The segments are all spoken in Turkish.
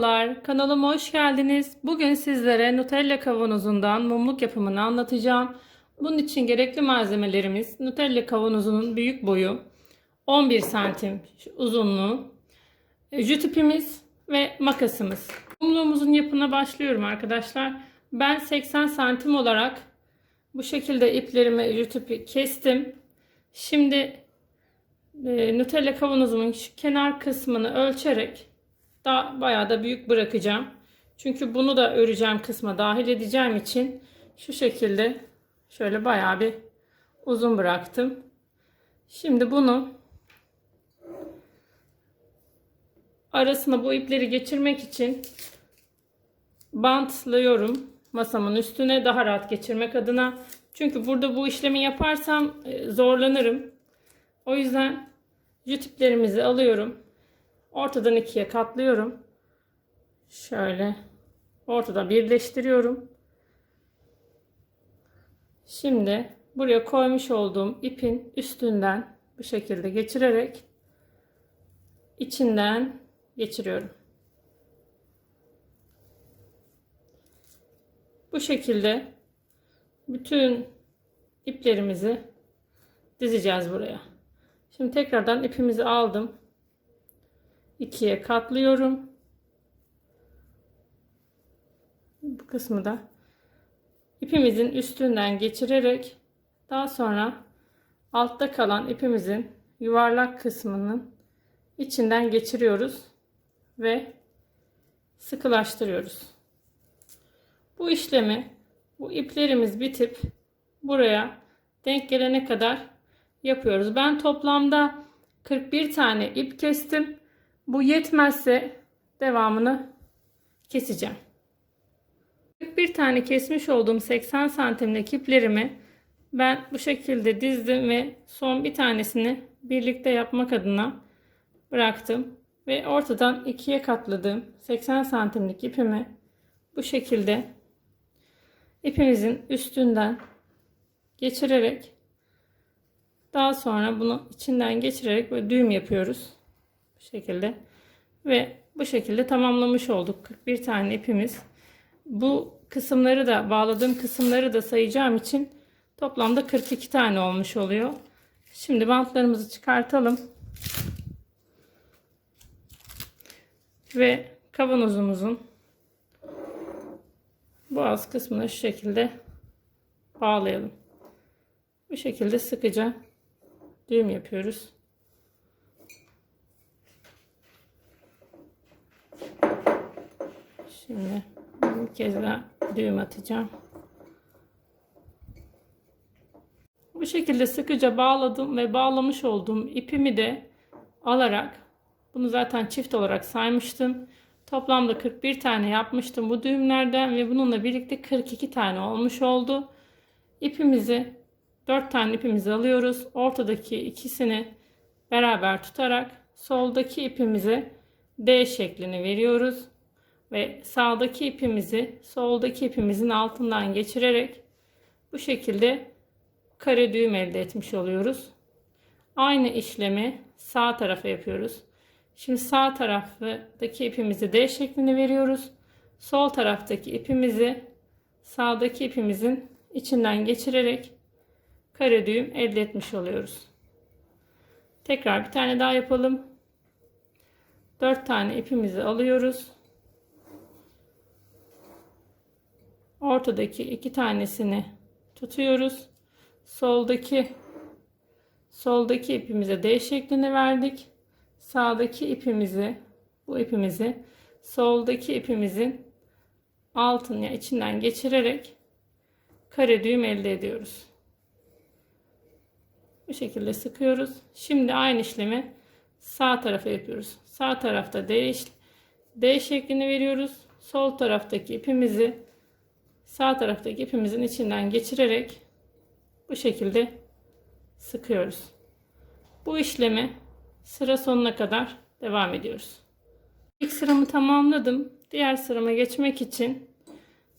Merhabalar, kanalıma hoş geldiniz. Bugün sizlere Nutella kavanozundan mumluk yapımını anlatacağım. Bunun için gerekli malzemelerimiz Nutella kavanozunun büyük boyu 11 santim uzunluğu, e, jütüpimiz ve makasımız. Mumluğumuzun yapımına başlıyorum arkadaşlar. Ben 80 santim olarak bu şekilde iplerimi jütüpü kestim. Şimdi e, Nutella kavanozumun kenar kısmını ölçerek daha bayağı da büyük bırakacağım. Çünkü bunu da öreceğim kısma dahil edeceğim için şu şekilde şöyle bayağı bir uzun bıraktım. Şimdi bunu arasına bu ipleri geçirmek için bantlıyorum masamın üstüne daha rahat geçirmek adına. Çünkü burada bu işlemi yaparsam e, zorlanırım. O yüzden jüt iplerimizi alıyorum. Ortadan ikiye katlıyorum. Şöyle ortada birleştiriyorum. Şimdi buraya koymuş olduğum ipin üstünden bu şekilde geçirerek içinden geçiriyorum. Bu şekilde bütün iplerimizi dizeceğiz buraya. Şimdi tekrardan ipimizi aldım ikiye katlıyorum. Bu kısmı da ipimizin üstünden geçirerek daha sonra altta kalan ipimizin yuvarlak kısmının içinden geçiriyoruz ve sıkılaştırıyoruz. Bu işlemi bu iplerimiz bitip buraya denk gelene kadar yapıyoruz. Ben toplamda 41 tane ip kestim. Bu yetmezse devamını keseceğim. Bir tane kesmiş olduğum 80 santimlik iplerimi ben bu şekilde dizdim ve son bir tanesini birlikte yapmak adına bıraktım. Ve ortadan ikiye katladığım 80 santimlik ipimi bu şekilde ipimizin üstünden geçirerek daha sonra bunu içinden geçirerek böyle düğüm yapıyoruz. Bu şekilde. Ve bu şekilde tamamlamış olduk. 41 tane ipimiz. Bu kısımları da bağladığım kısımları da sayacağım için toplamda 42 tane olmuş oluyor. Şimdi bantlarımızı çıkartalım. Ve kavanozumuzun boğaz kısmını şu şekilde bağlayalım. Bu şekilde sıkıca düğüm yapıyoruz. Şimdi bir kez daha düğüm atacağım. Bu şekilde sıkıca bağladım ve bağlamış olduğum ipimi de alarak bunu zaten çift olarak saymıştım. Toplamda 41 tane yapmıştım bu düğümlerden ve bununla birlikte 42 tane olmuş oldu. İpimizi 4 tane ipimizi alıyoruz. Ortadaki ikisini beraber tutarak soldaki ipimize D şeklini veriyoruz ve sağdaki ipimizi soldaki ipimizin altından geçirerek bu şekilde kare düğüm elde etmiş oluyoruz. Aynı işlemi sağ tarafa yapıyoruz. Şimdi sağ taraftaki ipimizi D şeklini veriyoruz. Sol taraftaki ipimizi sağdaki ipimizin içinden geçirerek kare düğüm elde etmiş oluyoruz. Tekrar bir tane daha yapalım. 4 tane ipimizi alıyoruz. Ortadaki iki tanesini tutuyoruz. Soldaki soldaki ipimize D şeklini verdik. Sağdaki ipimizi bu ipimizi soldaki ipimizin altın ya içinden geçirerek kare düğüm elde ediyoruz. Bu şekilde sıkıyoruz. Şimdi aynı işlemi sağ tarafa yapıyoruz. Sağ tarafta D, D şeklini veriyoruz. Sol taraftaki ipimizi sağ taraftaki ipimizin içinden geçirerek bu şekilde sıkıyoruz. Bu işlemi sıra sonuna kadar devam ediyoruz. İlk sıramı tamamladım. Diğer sırama geçmek için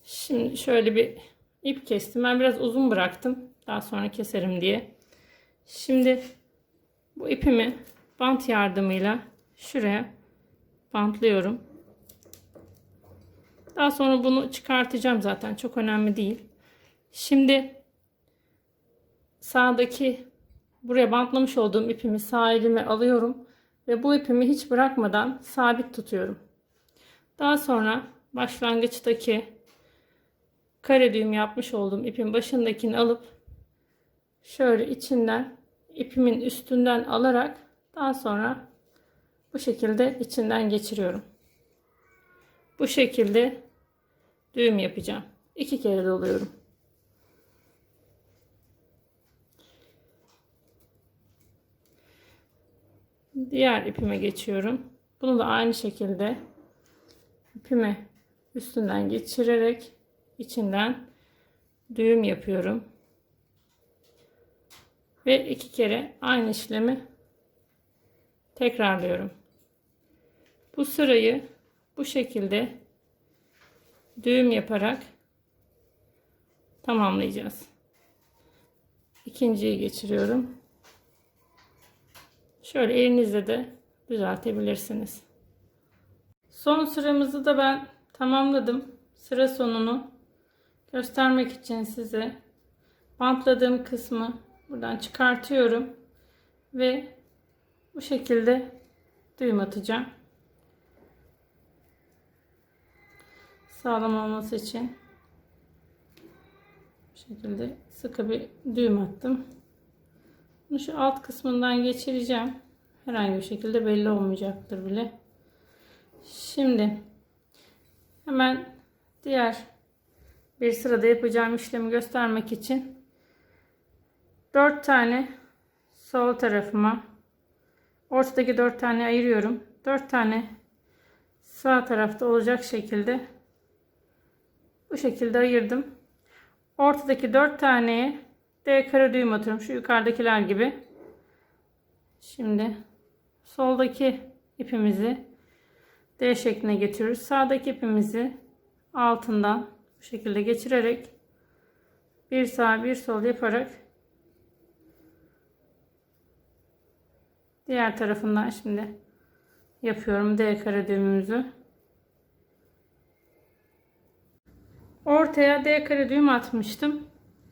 şimdi şöyle bir ip kestim. Ben biraz uzun bıraktım. Daha sonra keserim diye. Şimdi bu ipimi bant yardımıyla şuraya bantlıyorum. Daha sonra bunu çıkartacağım zaten. Çok önemli değil. Şimdi sağdaki buraya bantlamış olduğum ipimi sağ elime alıyorum ve bu ipimi hiç bırakmadan sabit tutuyorum. Daha sonra başlangıçtaki kare düğüm yapmış olduğum ipin başındakini alıp şöyle içinden ipimin üstünden alarak daha sonra bu şekilde içinden geçiriyorum. Bu şekilde düğüm yapacağım. İki kere doluyorum. Diğer ipime geçiyorum. Bunu da aynı şekilde ipimi üstünden geçirerek içinden düğüm yapıyorum. Ve iki kere aynı işlemi tekrarlıyorum. Bu sırayı bu şekilde düğüm yaparak tamamlayacağız. İkinciyi geçiriyorum. Şöyle elinizle de düzeltebilirsiniz. Son sıramızı da ben tamamladım. Sıra sonunu göstermek için size bantladığım kısmı buradan çıkartıyorum ve bu şekilde düğüm atacağım. Sağlam olması için bu şekilde sıkı bir düğüm attım. Bunu şu alt kısmından geçireceğim. Herhangi bir şekilde belli olmayacaktır bile. Şimdi hemen diğer bir sırada yapacağım işlemi göstermek için 4 tane sol tarafıma ortadaki 4 tane ayırıyorum. 4 tane sağ tarafta olacak şekilde bu şekilde ayırdım. Ortadaki 4 taneye D kare düğüm atıyorum. Şu yukarıdakiler gibi. Şimdi soldaki ipimizi D şekline getiriyoruz. Sağdaki ipimizi altından bu şekilde geçirerek bir sağ bir sol yaparak diğer tarafından şimdi yapıyorum D kare düğümümüzü. Ortaya D kare düğüm atmıştım.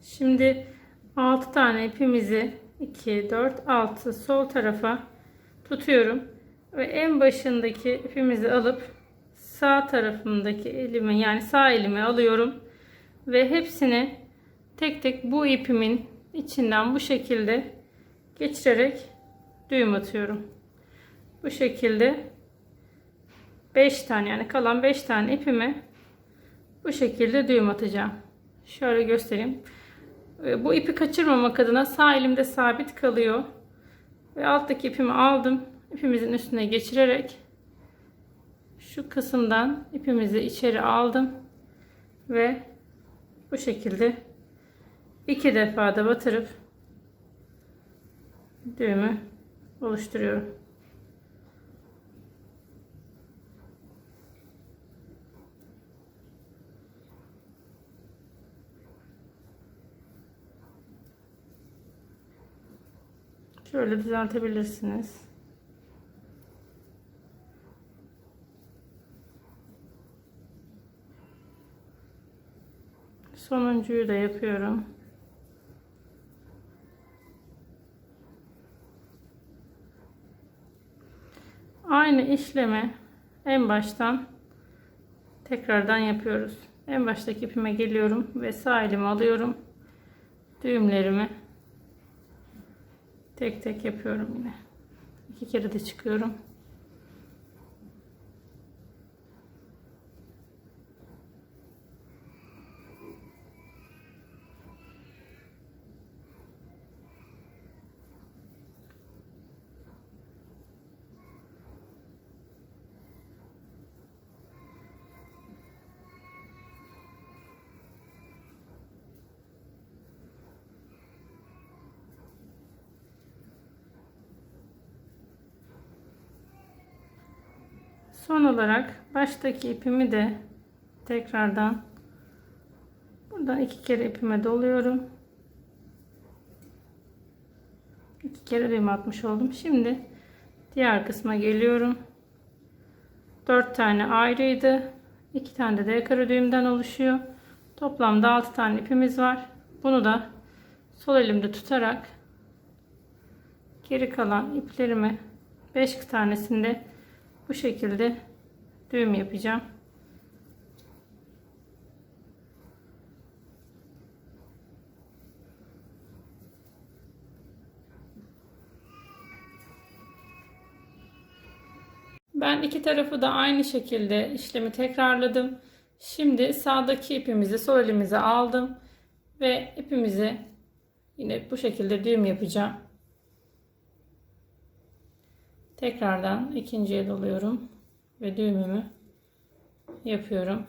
Şimdi 6 tane ipimizi 2 4 6 sol tarafa tutuyorum ve en başındaki ipimizi alıp sağ tarafımdaki elime yani sağ elime alıyorum ve hepsini tek tek bu ipimin içinden bu şekilde geçirerek düğüm atıyorum. Bu şekilde 5 tane yani kalan 5 tane ipimi bu şekilde düğüm atacağım. Şöyle göstereyim. Ee, bu ipi kaçırmamak adına sağ elimde sabit kalıyor. Ve alttaki ipimi aldım. İpimizin üstüne geçirerek şu kısımdan ipimizi içeri aldım. Ve bu şekilde iki defa da batırıp düğümü oluşturuyorum. Şöyle düzeltebilirsiniz. Sonuncuyu da yapıyorum. Aynı işlemi en baştan tekrardan yapıyoruz. En baştaki ipime geliyorum ve sağ elimi alıyorum. Düğümlerimi Tek tek yapıyorum yine. İki kere de çıkıyorum. Son olarak baştaki ipimi de tekrardan buradan iki kere ipime doluyorum. İki kere düğüm atmış oldum. Şimdi diğer kısma geliyorum. Dört tane ayrıydı. iki tane de D düğümden oluşuyor. Toplamda 6 tane ipimiz var. Bunu da sol elimde tutarak geri kalan iplerimi 5 tanesinde bu şekilde düğüm yapacağım. Ben iki tarafı da aynı şekilde işlemi tekrarladım. Şimdi sağdaki ipimizi sol elimize aldım ve ipimizi yine bu şekilde düğüm yapacağım. Tekrardan ikinciye doluyorum ve düğümümü yapıyorum.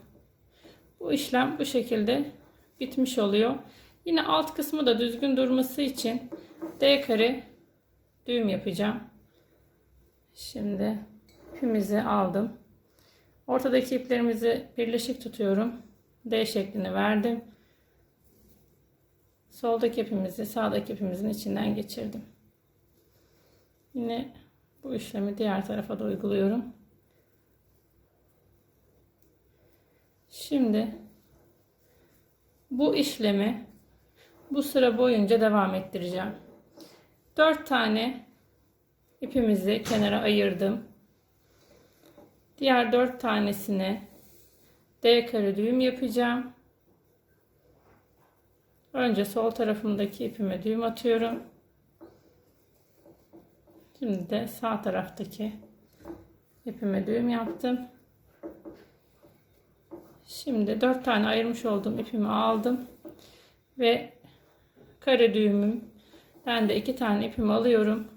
Bu işlem bu şekilde bitmiş oluyor. Yine alt kısmı da düzgün durması için D kare düğüm yapacağım. Şimdi ipimizi aldım. Ortadaki iplerimizi birleşik tutuyorum. D şeklini verdim. Soldaki ipimizi sağdaki ipimizin içinden geçirdim. Yine bu işlemi diğer tarafa da uyguluyorum. Şimdi bu işlemi bu sıra boyunca devam ettireceğim. 4 tane ipimizi kenara ayırdım. Diğer 4 tanesine D kare düğüm yapacağım. Önce sol tarafımdaki ipime düğüm atıyorum. Şimdi de sağ taraftaki ipime düğüm yaptım. Şimdi 4 tane ayırmış olduğum ipimi aldım ve kare düğümümden de 2 tane ipimi alıyorum.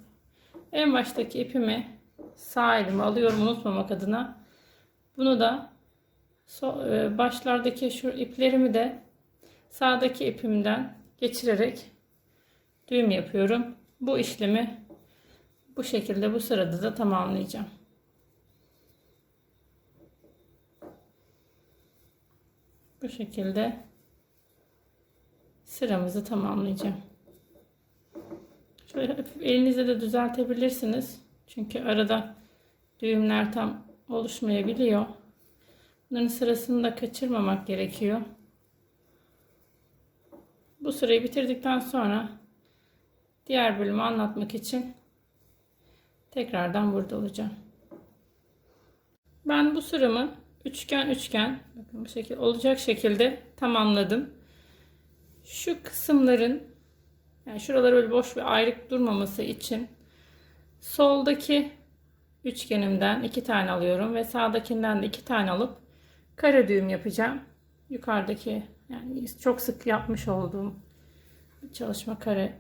En baştaki ipimi sağ elime alıyorum unutmamak adına. Bunu da e, başlardaki şu iplerimi de sağdaki ipimden geçirerek düğüm yapıyorum. Bu işlemi bu şekilde bu sırada da tamamlayacağım. Bu şekilde sıramızı tamamlayacağım. Şöyle hafif elinizle de düzeltebilirsiniz. Çünkü arada düğümler tam oluşmayabiliyor. Bunların sırasını da kaçırmamak gerekiyor. Bu sırayı bitirdikten sonra diğer bölümü anlatmak için tekrardan burada olacağım. Ben bu sıramı üçgen üçgen bakın bu şekilde olacak şekilde tamamladım. Şu kısımların yani şuralar öyle boş ve ayrık durmaması için soldaki üçgenimden iki tane alıyorum ve sağdakinden de iki tane alıp kare düğüm yapacağım. Yukarıdaki yani çok sık yapmış olduğum çalışma kare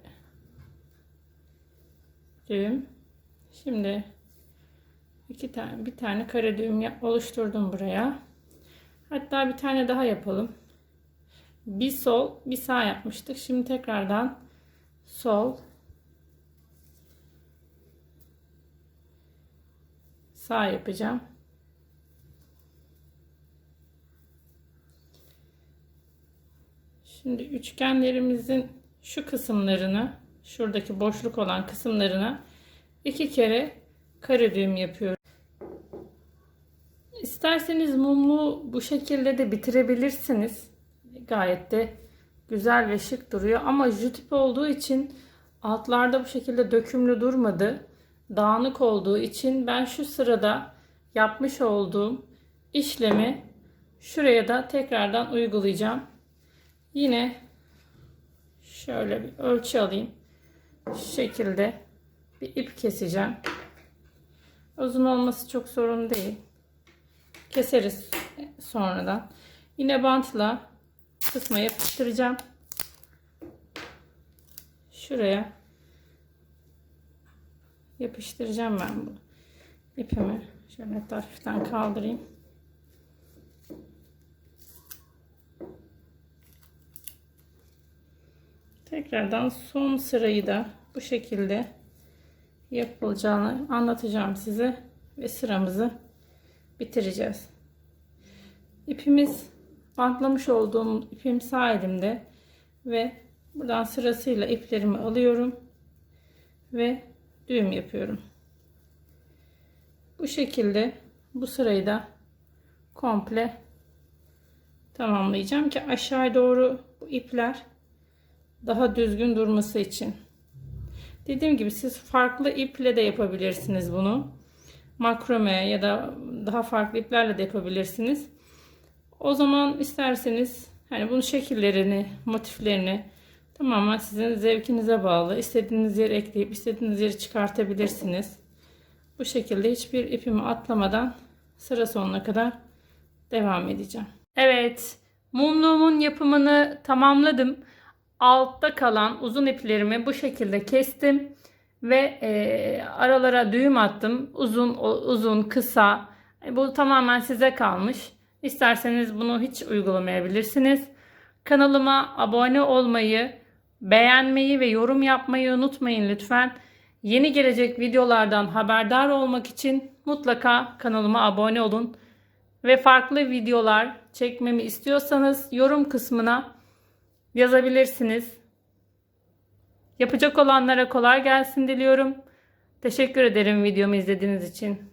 düğüm. Şimdi iki tane bir tane kare düğüm oluşturdum buraya. Hatta bir tane daha yapalım. Bir sol, bir sağ yapmıştık. Şimdi tekrardan sol sağ yapacağım. Şimdi üçgenlerimizin şu kısımlarını, şuradaki boşluk olan kısımlarına iki kere kare düğüm yapıyorum. İsterseniz mumlu bu şekilde de bitirebilirsiniz. Gayet de güzel ve şık duruyor ama jütip olduğu için altlarda bu şekilde dökümlü durmadı. Dağınık olduğu için ben şu sırada yapmış olduğum işlemi şuraya da tekrardan uygulayacağım. Yine şöyle bir ölçü alayım. Şu şekilde bir ip keseceğim. Uzun olması çok sorun değil. Keseriz sonradan. Yine bantla kısma yapıştıracağım. Şuraya yapıştıracağım ben bu ipimi. Şöyle hafiften kaldırayım. Tekrardan son sırayı da bu şekilde yapılacağını anlatacağım size ve sıramızı bitireceğiz. İpimiz bantlamış olduğum ipim sağ elimde ve buradan sırasıyla iplerimi alıyorum ve düğüm yapıyorum. Bu şekilde bu sırayı da komple tamamlayacağım ki aşağı doğru bu ipler daha düzgün durması için. Dediğim gibi siz farklı iple de yapabilirsiniz bunu. Makrome ya da daha farklı iplerle de yapabilirsiniz. O zaman isterseniz hani bunun şekillerini, motiflerini tamamen sizin zevkinize bağlı. İstediğiniz yeri ekleyip istediğiniz yeri çıkartabilirsiniz. Bu şekilde hiçbir ipimi atlamadan sıra sonuna kadar devam edeceğim. Evet, mumluğumun yapımını tamamladım. Altta kalan uzun iplerimi bu şekilde kestim ve e, aralara düğüm attım. Uzun, uzun, kısa. E, Bu tamamen size kalmış. İsterseniz bunu hiç uygulamayabilirsiniz. Kanalıma abone olmayı, beğenmeyi ve yorum yapmayı unutmayın lütfen. Yeni gelecek videolardan haberdar olmak için mutlaka kanalıma abone olun. Ve farklı videolar çekmemi istiyorsanız yorum kısmına yazabilirsiniz. Yapacak olanlara kolay gelsin diliyorum. Teşekkür ederim videomu izlediğiniz için.